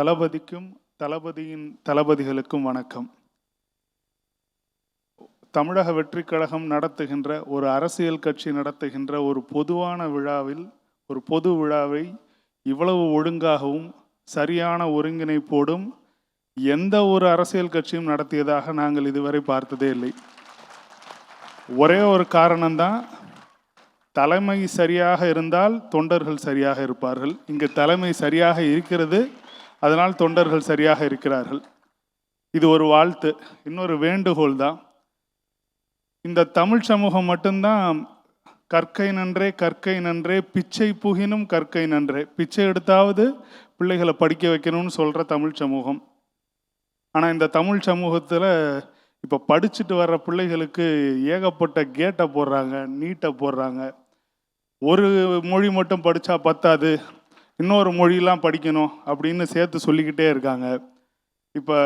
தளபதிக்கும் தளபதியின் தளபதிகளுக்கும் வணக்கம். தமிழக வெற்றி கழகம் நடத்துகின்ற ஒரு அரசியல் கட்சி நடத்துகின்ற ஒரு பொதுவான விழாவில் ஒரு பொது விழாவை இவ்வளவு ஒழுங்காகவும் சரியான ஒருங்கிணைப்போடும் எந்த ஒரு அரசியல் கட்சியும் நடத்தியதாக நாங்கள் இதுவரை பார்த்ததே இல்லை. ஒரே ஒரு காரணம்தான் தலைமை சரியாக இருந்தால் தொண்டர்கள் சரியாக இருப்பார்கள். இங்கு தலைமை சரியாக இருக்கிறது அதனால் தொண்டர்கள் சரியாக இருக்கிறார்கள். இது ஒரு வாழ்த்து இன்னொரு வேண்டுகோள் தான். இந்த தமிழ் சமூகம் மட்டும்தான் கற்கை நன்றே கற்கை நன்றே பிச்சை புகினும் கற்கை நன்றே. பிச்சை எடுத்தாவது பிள்ளைகளை படிக்க வைக்கணும்னு சொல்கிற தமிழ் சமூகம். ஆனால் இந்த தமிழ் சமூகத்தில் இப்போ படிச்சுட்டு வர்ற பிள்ளைகளுக்கு ஏகப்பட்ட கேட்டை போடுறாங்க நீட்டை போடுறாங்க. ஒரு மொழி மட்டும் படித்தா பத்தாது. இன்னொரு மொழியெலாம் படிக்கணும் அப்படின்னு சேர்த்து சொல்லிக்கிட்டே இருக்காங்க. இப்போ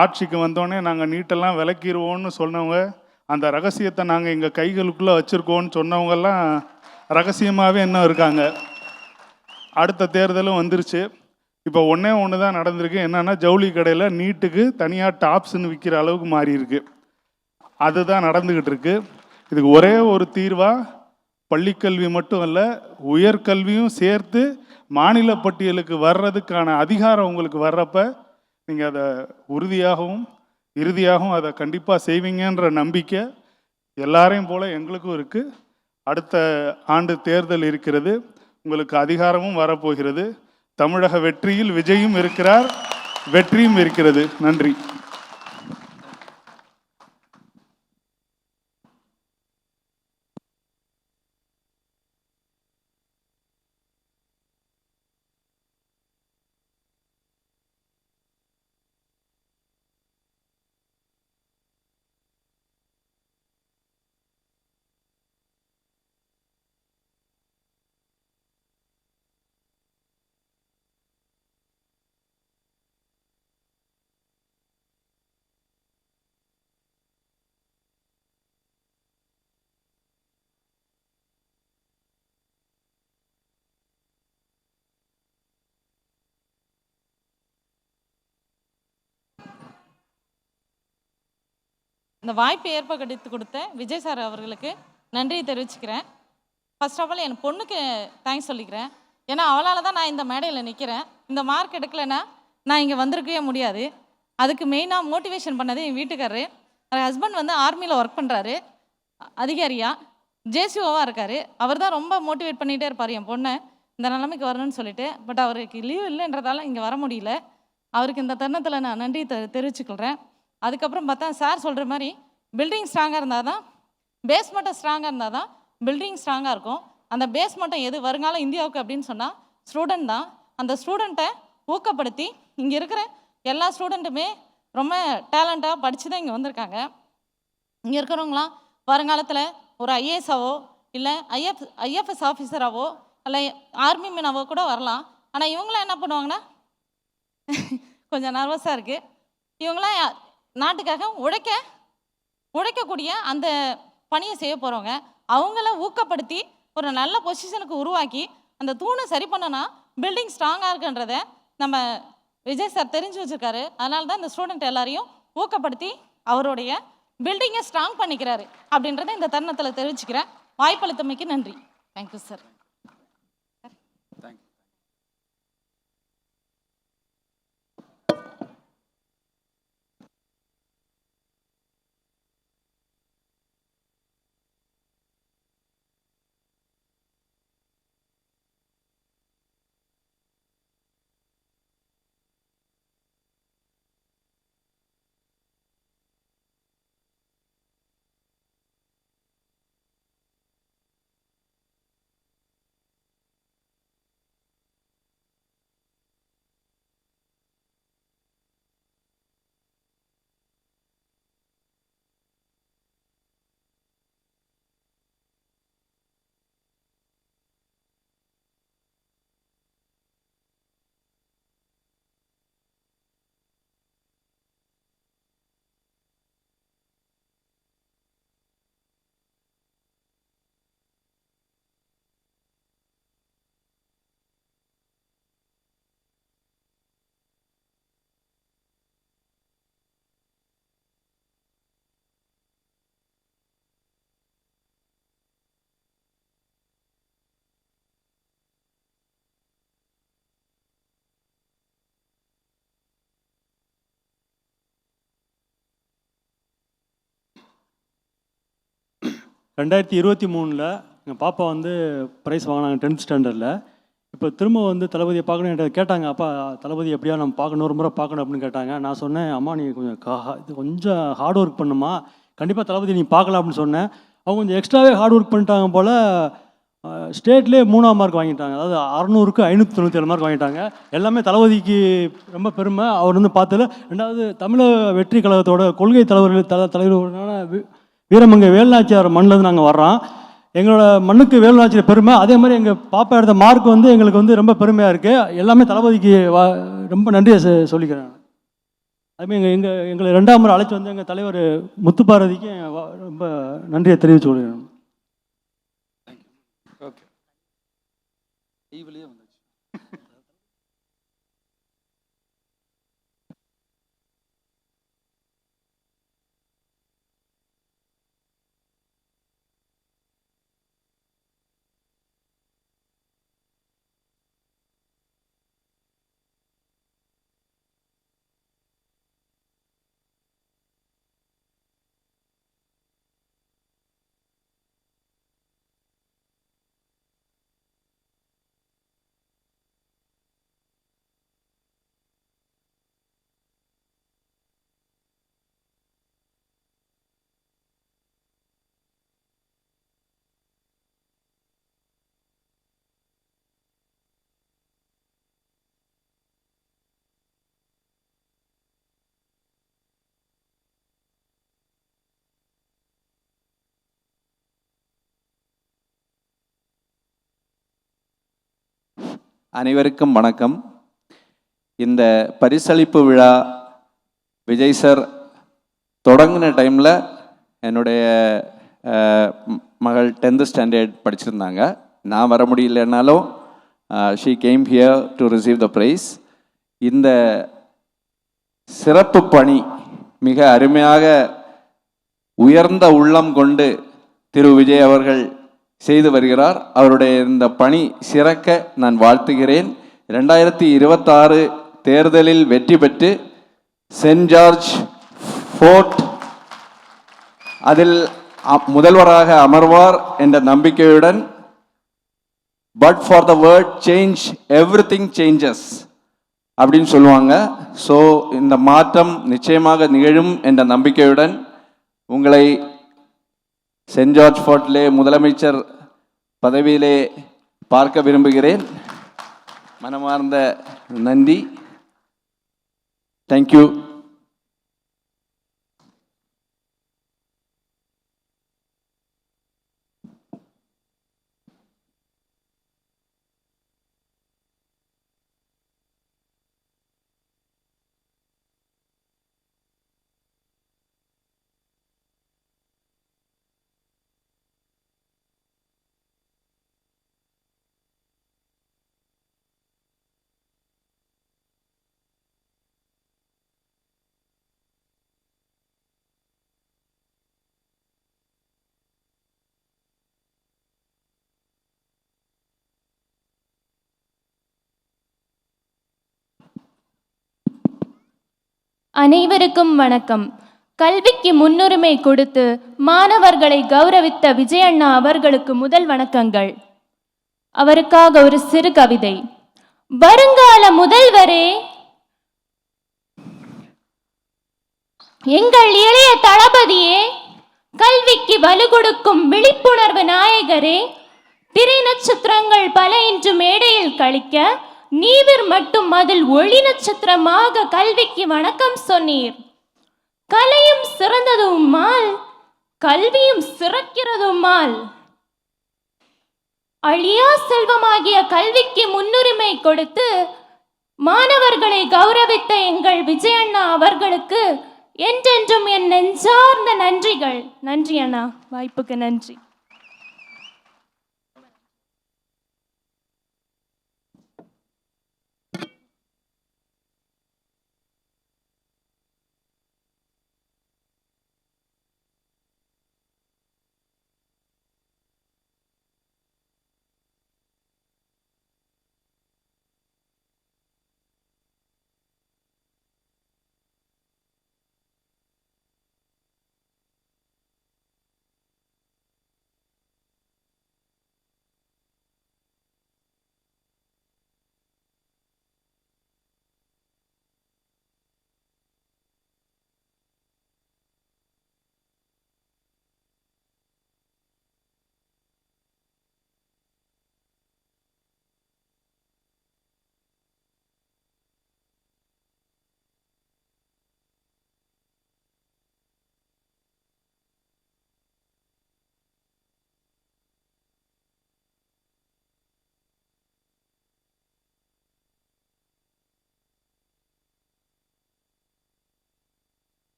ஆட்சிக்கு வந்தோடனே நாங்கள் நீட்டெல்லாம் விளக்கிடுவோம்னு சொன்னவங்க அந்த ரகசியத்தை நாங்கள் எங்கள் கைகளுக்குள்ளே வச்சுருக்கோன்னு சொன்னவங்கெல்லாம் ரகசியமாகவே இன்னும் இருக்காங்க. அடுத்த தேர்தலும் வந்துருச்சு. இப்போ ஒன்றே ஒன்று தான் நடந்திருக்கு. என்னென்னா ஜவுளி கடையில் நீட்டுக்கு தனியாக டாப்ஸ்ன்னு விற்கிற அளவுக்கு மாறி இருக்கு அதுதான் நடந்துக்கிட்டு இருக்கு. இதுக்கு ஒரே ஒரு தீர்வாக பள்ளிக்கல்வி மட்டும் அல்ல உயர்கல்வியும் சேர்த்து மாநில பட்டியலுக்கு வர்றதுக்கான அதிகாரம் உங்களுக்கு வர்றப்ப நீங்கள் அதை உறுதியாகவும் இறுதியாகவும் அதை கண்டிப்பாக செய்வீங்கன்ற நம்பிக்கை எல்லாரையும் போல் எங்களுக்கும் இருக்குது அடுத்த ஆண்டு தேர்தல் இருக்கிறது. உங்களுக்கு அதிகாரமும் வரப்போகிறது. தமிழக வெற்றியில் விஜயும் இருக்கிறார். வெற்றியும் இருக்கிறது. நன்றி. இந்த வாய்ப்பை ஏற்படுத்தி கொடுத்த விஜய் சார் அவர்களுக்கு நன்றியை தெரிவிச்சுக்கிறேன். ஃபர்ஸ்ட் ஆஃப் ஆல் என் பொண்ணுக்கு தேங்க்ஸ் சொல்லிக்கிறேன். ஏன்னா அவளால் தான் நான் இந்த மேடையில் நிற்கிறேன் இந்த மார்க் எடுக்கலைன்னா நான் இங்கே வந்திருக்கவே முடியாது. அதுக்கு மெயினாக மோட்டிவேஷன் பண்ணது என் வீட்டுக்காரரு என் ஹஸ்பண்ட் வந்து ஆர்மியில் ஒர்க் பண்ணுறாரு அதிகாரியாக ஜேசிஓவாக இருக்கார். அவர் தான் ரொம்ப மோட்டிவேட் பண்ணிகிட்டே இருப்பார் என் பொண்ணை. இந்த நிலைமைக்கு வரணும்னு சொல்லிட்டு. பட் அவருக்கு லீவ் இல்லைன்றதால இங்கே வர முடியல. அவருக்கு இந்த தருணத்தில் நான் நன்றி தெ தெரிவிச்சுக்கிறேன் அதுக்கப்புறம் பார்த்தா சார் சொல்கிற மாதிரி பில்டிங் ஸ்ட்ராங்காக இருந்தால் தான் பேஸ் மட்டும் ஸ்ட்ராங்காக இருந்தால் தான் பில்டிங் ஸ்ட்ராங்காக இருக்கும். அந்த பேஸ் மட்டும் எது வருங்கால இந்தியாவுக்கு அப்படின்னு சொன்னால் ஸ்டூடெண்ட் தான். அந்த ஸ்டூடெண்ட்டை ஊக்கப்படுத்தி இங்கே இருக்கிற எல்லா ஸ்டூடெண்ட்டுமே ரொம்ப டேலண்ட்டாக படித்து தான் இங்கே வந்திருக்காங்க. இங்கே இருக்கிறவங்களாம் வருங்காலத்தில் ஒரு ஐஏஎஸ்ஸாவோ இல்லை ஐஎஃப் ஐஎஃப்எஸ் ஆஃபீஸராகவோ இல்லை ஆர்மி மீனாவோ கூட வரலாம். ஆனால் இவங்களாம் என்ன பண்ணுவாங்கன்னா கொஞ்சம் நர்வஸாக இருக்குது இவங்களாம் யா- நாட்டுக்காக உழைக்க உழைக்கக்கூடிய அந்த பணியை செய்ய போகிறவங்க அவங்கள ஊக்கப்படுத்தி ஒரு நல்ல பொசிஷனுக்கு உருவாக்கி அந்த தூணை சரி பண்ணனா பில்டிங் ஸ்ட்ராங்காக இருக்குன்றத நம்ம விஜய் சார் தெரிஞ்சு வச்சுருக்காரு. அதனால தான் இந்த ஸ்டூடெண்ட் எல்லாரையும் ஊக்கப்படுத்தி அவருடைய பில்டிங்கை ஸ்ட்ராங் பண்ணிக்கிறாரு அப்படின்றத இந்த தருணத்தில் தெரிவிச்சுக்கிறேன். வாய்ப்பளித்தமைக்கு நன்றி. தேங்க்யூ சார் ரெண்டாயிரத்தி இருபத்தி மூணில் எங்கள் பாப்பா வந்து ப்ரைஸ் வாங்கினாங்க டென்த் ஸ்டாண்டர்டில் இப்போ திரும்ப வந்து தளபதியை பார்க்கணும் என்கிட்ட கேட்டாங்க அப்பா தளபதி எப்படியா நம்ம பார்க்கணும் ஒரு முறை பார்க்கணும் அப்படின்னு கேட்டாங்க. நான் சொன்னேன் அம்மா நீ கொஞ்சம் கா இது கொஞ்சம் ஹார்ட் ஒர்க் பண்ணுமா கண்டிப்பாக தளபதி நீ பார்க்கலாம் அப்படின்னு சொன்னேன். அவங்க கொஞ்சம் எக்ஸ்ட்ராவே ஹார்ட் ஒர்க் பண்ணிட்டாங்க போல் ஸ்டேட்லேயே மூணாம் மார்க் வாங்கிட்டாங்க. அதாவது அறநூறுக்கு ஐநூற்றி தொண்ணூற்றி ஏழு மார்க் வாங்கிட்டாங்க. எல்லாமே தளபதிக்கு ரொம்ப பெருமை. அவர் வந்து பார்த்ததுல ரெண்டாவது தமிழக வெற்றி கழகத்தோட கொள்கை தலைவர்கள் தல தலைவர்களான வீரமங்க வேலுநாச்சியார் மண்ணிலேருந்து நாங்கள் வர்றோம். எங்களோட மண்ணுக்கு வேலுநாச்சியார் பெருமை. அதே மாதிரி எங்கள் பாப்பா எடுத்த மார்க் வந்து எங்களுக்கு வந்து ரொம்ப பெருமையாக இருக்குது எல்லாமே தளபதிக்கு வா ரொம்ப நன்றியை சொல்லிக்கிறேன் அதுமாதிரி எங்கள் எங்கள் எங்களை ரெண்டாம் முறை அழைச்சி வந்து எங்கள் தலைவர் முத்துப்பாரதிக்கு ரொம்ப நன்றியை தெரிவித்து கொள்கிறேன். ஓகே அனைவருக்கும் வணக்கம். இந்த பரிசளிப்பு விழா விஜய் சார் தொடங்கின டைமில் என்னுடைய மகள் டென்த்து ஸ்டாண்டர்ட் படிச்சிருந்தாங்க. நான் வர முடியலனாலும் she came here to receive the prize இந்த சிறப்பு பணி மிக அருமையாக உயர்ந்த உள்ளம் கொண்டு திரு விஜய் அவர்கள் செய்து வருகிறார். அவருடைய இந்த பணி சிறக்க நான் வாழ்த்துகிறேன். ரெண்டாயிரத்தி இருபத்தாறு தேர்தலில் வெற்றி பெற்று சென்ட் ஜார்ஜ் ஃபோர்ட் அதில் முதல்வராக அமர்வார் என்ற நம்பிக்கையுடன் but for the word change everything changes அப்படின்னு சொல்லுவாங்க. ஸோ இந்த மாற்றம் நிச்சயமாக நிகழும் என்ற நம்பிக்கையுடன் உங்களை சென்ட் ஜார்ஜ் ஃபோர்ட்டிலே முதலமைச்சர் பதவியிலே பார்க்க விரும்புகிறேன். மனமார்ந்த நன்றி. தேங்க்யூ அனைவருக்கும் வணக்கம். கல்விக்கு முன்னுரிமை கொடுத்து மாணவர்களை கௌரவித்த விஜயண்ணா அவர்களுக்கு முதல் வணக்கங்கள். அவருக்காக ஒரு சிறு கவிதை. வருங்கால முதல்வரே! எங்கள் இளைய தளபதியே! கல்விக்கு வலு கொடுக்கும் விழிப்புணர்வு நாயகரே! திரை நட்சத்திரங்கள் பல இன்று மேடையில் கழிக்க நீவிர் மட்டும் அதில் ஒளி நட்சத்திரமாக கல்விக்கு வணக்கம் சொன்னீர். கலையும் சிறந்ததுமால் கல்வியும் சிறக்கிறதுமால். அழியா செல்வமாகிய கல்விக்கு முன்னுரிமை கொடுத்து மாணவர்களை கௌரவித்த எங்கள் விஜயண்ணா அவர்களுக்கு என்றென்றும் என் நெஞ்சார்ந்த நன்றிகள். நன்றி அண்ணா. வாய்ப்புக்கு நன்றி.